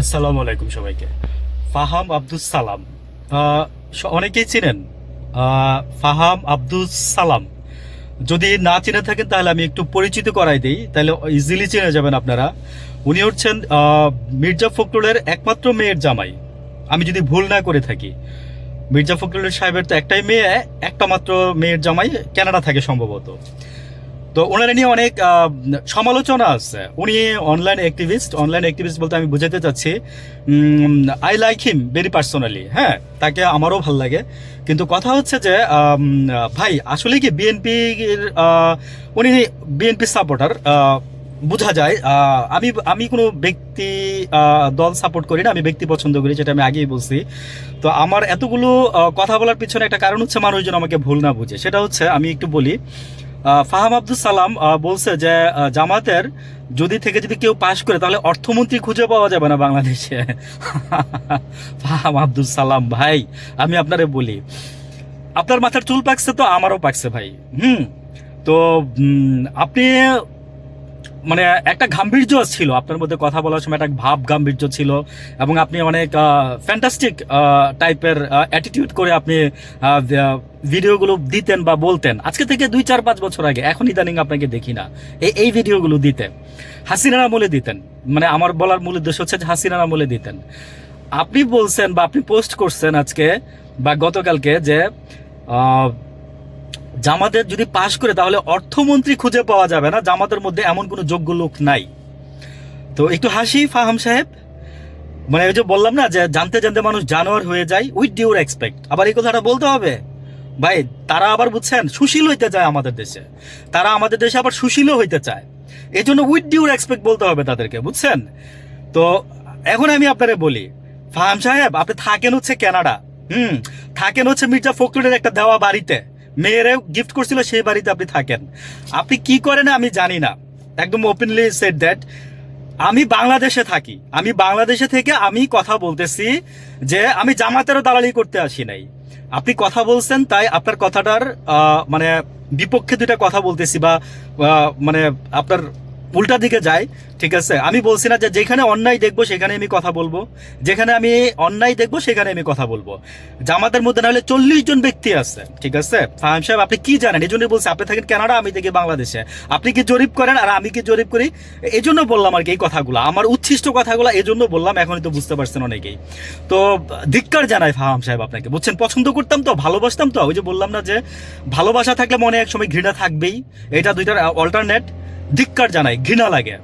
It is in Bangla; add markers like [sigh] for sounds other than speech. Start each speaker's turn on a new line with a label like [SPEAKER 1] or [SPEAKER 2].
[SPEAKER 1] আসসালামু আলাইকুম সবাইকে। ফাহাম আব্দুস সালাম। অনেকেই চিনেন। ফাহাম আব্দুস সালাম। যদি না চিনে থাকেন, তাহলে আমি একটু পরিচিত করাই দিই। তাহলে ইজিলি চিনে যাবেন আপনারা। উনি হচ্ছেন মির্জা ফখরুলের একমাত্র মেয়ের জামাই। আমি যদি ভুল না করে থাকি। মির্জা ফখরুলের সাহেবের তো একটাই মেয়ে, একটা মাত্র মেয়ের জামাই, কানাডা থাকে সম্ভবত। তো ওনারা নিয়ে অনেক সমালোচনা আছে। উনি অনলাইন অ্যাক্টিভিস্ট অনলাইন অ্যাক্টিভিস্ট বলতে আমি বুঝাতে চাচ্ছি I like him very personally হ্যাঁ? তাকে আমারও ভালো লাগে। কিন্তু কথা হচ্ছে যে ভাই, আসলে কি বিএনপি উনি বিএনপি সাপোর্টার বোঝা যায় আমি আমি কোনো ব্যক্তি দল সাপোর্ট করি না, আমি ব্যক্তি পছন্দ করি, যেটা আমি আগেই বলছি। তো আমার এতগুলো কথা বলার পিছনে একটা কারণ হচ্ছে মানুষজন আমাকে ভুল না বুঝে। সেটা হচ্ছে, আমি একটু বলি ফাহাম আব্দুল সালাম বলছে যে জামাতের যদি থেকে যদি কেউ পাশ করে, তাহলে অর্থমন্ত্রী খুঁজে পাওয়া যাবে না বাংলাদেশে। [laughs] ফাহাম আব্দুল সালাম, ভাই, আমি আপনারে বলি, আপনার মাথার চুল পাকছে তো, আমারও পাকছে ভাই। হুম, তো আপনি মানে একটা গাম্ভীর্য ছিল, আপনার মধ্যে কথা বলার সময় একটা ভাব গাম্ভীর্য ছিল এবং আপনি অনেক ফ্যান্টাস্টিক টাইপের অ্যাটিটিউড করে আপনি ভিডিওগুলো দিতেন বা বলতেন। আজকে থেকে দুই চার পাঁচ বছর আগে, এখন ইদানিং আপনাকে দেখি না। এই এই ভিডিওগুলো দিতেন। হাসিনার আমলে দিতেন। মানে আমার বলার মূল উদ্দেশ্য হচ্ছে যে হাসিনার আমলে দিতেন। আপনি বলছেন বা আপনি পোস্ট করছেন আজকে বা গতকালকে যে জামাতের যদি পাশ করে, তাহলে অর্থমন্ত্রী খুঁজে পাওয়া যাবে না। জামাতের মধ্যে এমন কোনো যোগ্য লোক নাই। তো একটু হাসি, ফাহাম সাহেব। মানে ওই যে বললাম না যে, জানতে জানতে মানুষ জানোয়ার হয়ে যায় উইথ ডিউর এক্সপেক্ট আবার এই কথাটা বলতে হবে? ভাই, তারা আবার বুঝছেন, সুশীল হইতে চায় আমাদের দেশে। তারা আমাদের দেশে আবার সুশীলও হইতে চায়। এই জন্য উইথ ডিউর এক্সপেক্ট বলতে হবে তাদেরকে, বুঝছেন? তো এখন আমি আপনারে বলি, ফাহাম সাহেব, আপনি থাকেন হচ্ছে কানাডা হুম, থাকেন হচ্ছে মির্জা ফখরুলের একটা দেওয়া বাড়িতে। মেয়েরে গিফট করছিল সেই বাড়িতে আপনি থাকেন। আপনি কি করেন আমি জানি না। একদম ওপেনলি সেট দ্যাট আমি বাংলাদেশে থাকি। আমি বাংলাদেশে থেকে আমি কথা বলতেছি যে আমি জামাতেরও দালালি করতে আসি নাই। আপনি কথা বলছেন, তাই আপনার কথাটার মানে বিপক্ষে দুইটা কথা বলতেছি বা মানে আপনার উল্টা দিকে যায়, ঠিক আছে? আমি বলছি না যে যেখানে অন্যায় দেখব, সেখানে আমি কথা বলব। যেখানে আমি অন্যায় দেখব, সেখানে আমি কথা বলব। জামাতের মধ্যে না হলে চল্লিশ জন ব্যক্তি আছে, ঠিক আছে? ফাহিম সাহেব, আপনি কি জানেন? এই জন্যই বলছি, আপনি থাকেন কানাডা, আমি দেখি বাংলাদেশে। আপনি কি জরিপ করেন আর আমি কি জরিপ করি? এই জন্য বললাম আর কি এই কথাগুলো। আমার উচ্ছিষ্ট কথাগুলো এই জন্য বললাম, এখনই তো বুঝতে পারছেন অনেকেই। তো ধিক্কার জানাই ফাহাম সাহেব আপনাকে। বুঝছেন, পছন্দ করতাম তো, ভালোবাসতাম তো। ওই যে বললাম না যে, ভালোবাসা থাকলে মনে এক সময় ঘৃণা থাকবেই। এটা দুইটার অল্টারনেট ধিক্কার জানাই ঘৃণা লাগে।